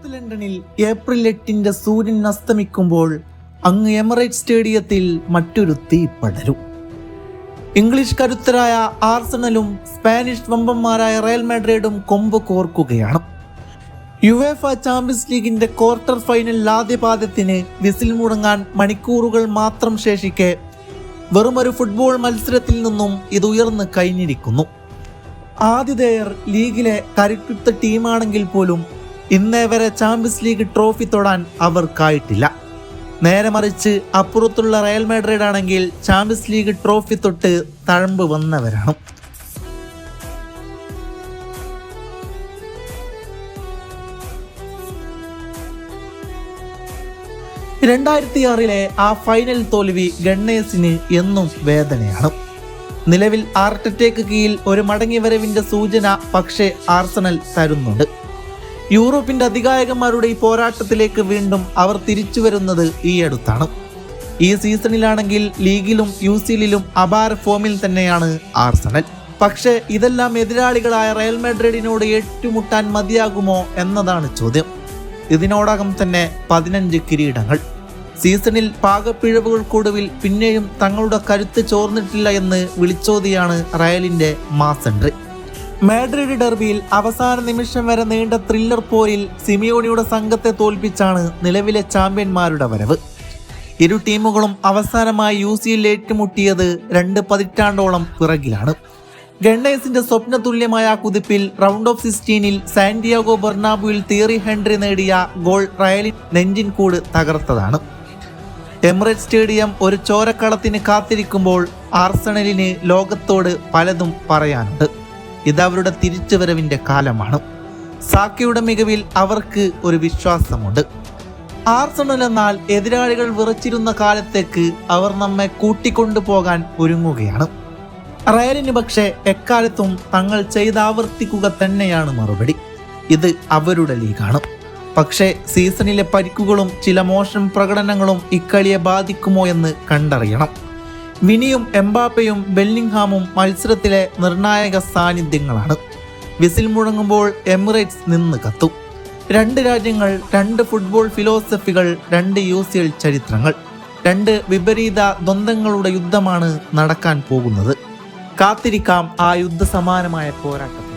North ലണ്ടനിൽ April എട്ടിന്റെ സൂര്യൻ അസ്തമിക്കുമ്പോൾ അങ്ങ് എമറേറ്റ് സ്റ്റേഡിയത്തിൽ മറ്റൊരു തീ പടരും. ഇംഗ്ലീഷ് കരുത്തരായ ആർസണലും സ്പാനിഷ് വമ്പന്മാരായ റയൽ മാഡ്രിഡും കൊമ്പ് കോർക്കുകയാണ്. യുവേഫ ചാമ്പ്യൻസ് ലീഗിന്റെ ക്വാർട്ടർ ഫൈനൽ ആദ്യപാദത്തിന് വിസിൽ മുടങ്ങാൻ മണിക്കൂറുകൾ മാത്രം ശേഷിക്കെ വെറുമൊരു ഫുട്ബോൾ മത്സരത്തിൽ നിന്നും ഇത് ഉയർന്ന് കഴിഞ്ഞിരിക്കുന്നു ആതിഥേയർ ലീഗിലെ കരുത്തുറ്റ ടീമാണെങ്കിൽ പോലും ഇന്നേ വരെ ചാമ്പ്യൻസ് ലീഗ് ട്രോഫി തൊടാൻ അവർക്കായിട്ടില്ല നേരെ മറിച്ച് അപ്പുറത്തുള്ള റയൽ മാഡ്രിഡ് ആണെങ്കിൽ ചാമ്പ്യൻസ് ലീഗ് ട്രോഫി തൊട്ട് തഴമ്പ് വന്നവരാണ്. രണ്ടായിരത്തി ആറിലെ ആ ഫൈനൽ തോൽവി ഗണ്ണേഴ്സിന് എന്നും വേദനയാണ്. നിലവിൽ ആർട്ടറ്റേക്ക് കീഴിൽ ഒരു മടങ്ങിവരവിന്റെ സൂചന പക്ഷേ ആർസണൽ തരുന്നുണ്ട്. യൂറോപ്പിന്റെ അധികായകന്മാരുടെ ഈ പോരാട്ടത്തിലേക്ക് വീണ്ടും അവർ തിരിച്ചു വരുന്നത് ഈ അടുത്താണ്. ഈ സീസണിലാണെങ്കിൽ ലീഗിലും യു സിയിലും അപാര ഫോമിൽ തന്നെയാണ് ആർസണൽ. പക്ഷേ ഇതെല്ലാം എതിരാളികളായ റയൽ മെഡ്രിഡിനോട് ഏറ്റുമുട്ടാൻ മതിയാകുമോ എന്നതാണ് ചോദ്യം. ഇതിനോടകം തന്നെ പതിനഞ്ച് കിരീടങ്ങൾ. സീസണിൽ പാകപ്പിഴവുകൾക്കൊടുവിൽ പിന്നെയും തങ്ങളുടെ കരുത്ത് ചോർന്നിട്ടില്ല എന്ന് വിളിച്ചോതിയാണ് റയലിന്റെ മാസൻട്രി മാഡ്രിഡ് ഡെർബിയിൽ അവസാന നിമിഷം വരെ നീണ്ട ത്രില്ലർ പോരിൽ സിമിയോണിയുടെ സംഘത്തെ തോൽപ്പിച്ചാണ് നിലവിലെ ചാമ്പ്യന്മാരുടെ വരവ്. ഇരു ടീമുകളും അവസാനമായി യു സിയിൽ ഏറ്റുമുട്ടിയത് രണ്ട് പതിറ്റാണ്ടോളം പിറകിലാണ്. ഗണ്ണേഴ്സിന്റെ സ്വപ്ന തുല്യമായ കുതിപ്പിൽ റൗണ്ട് ഓഫ് സിക്സ്റ്റീനിൽ സാന്റിയാഗോ ബെർണാബുവിൽ തിയറി ഹെൻറി നേടിയ ഗോൾ റയലിൻ നെഞ്ചിൻ കൂട് തകർത്തതാണ്. എമിറേറ്റ് സ്റ്റേഡിയം ഒരു ചോരക്കളത്തിന് കാത്തിരിക്കുമ്പോൾ ആർസണലിന് ലോകത്തോട് പലതും പറയാനുണ്ട്. ഇത് അവരുടെ തിരിച്ചുവരവിന്റെ കാലമാണ്. സാക്കിയുടെ മികവിൽ അവർക്ക് ഒരു വിശ്വാസമുണ്ട്. ആർസണൽ എന്നാൽ എതിരാളികൾ വിറച്ചിരുന്ന കാലത്തേക്ക് അവർ നമ്മെ കൂട്ടിക്കൊണ്ടു പോകാൻ ഒരുങ്ങുകയാണ്. റയലിന് പക്ഷേ എക്കാലത്തും തങ്ങൾ ചെയ്താവർത്തിക്കുക തന്നെയാണ് മറുപടി. ഇത് അവരുടെ ലീഗാണ്. പക്ഷേ സീസണിലെ പരിക്കുകളും ചില മോശം പ്രകടനങ്ങളും ഇക്കളിയെ ബാധിക്കുമോ എന്ന് കണ്ടറിയണം. വിനിയും എംബാപ്പയും ബെല്ലിംഗ്ഹാമും മത്സരത്തിലെ നിർണായക സാന്നിധ്യങ്ങളാണ്. വിസിൽ മുഴങ്ങുമ്പോൾ എമിറേറ്റ്സ് നിന്ന് കത്തും. രണ്ട് രാജ്യങ്ങൾ രണ്ട് ഫുട്ബോൾ ഫിലോസഫികൾ രണ്ട് യു സി എൽ ചരിത്രങ്ങൾ. രണ്ട് വിപരീത ദ്വന്ദ്ങ്ങളുടെ യുദ്ധമാണ് നടക്കാൻ പോകുന്നത്. കാത്തിരിക്കാം ആ യുദ്ധസമാനമായ പോരാട്ടം.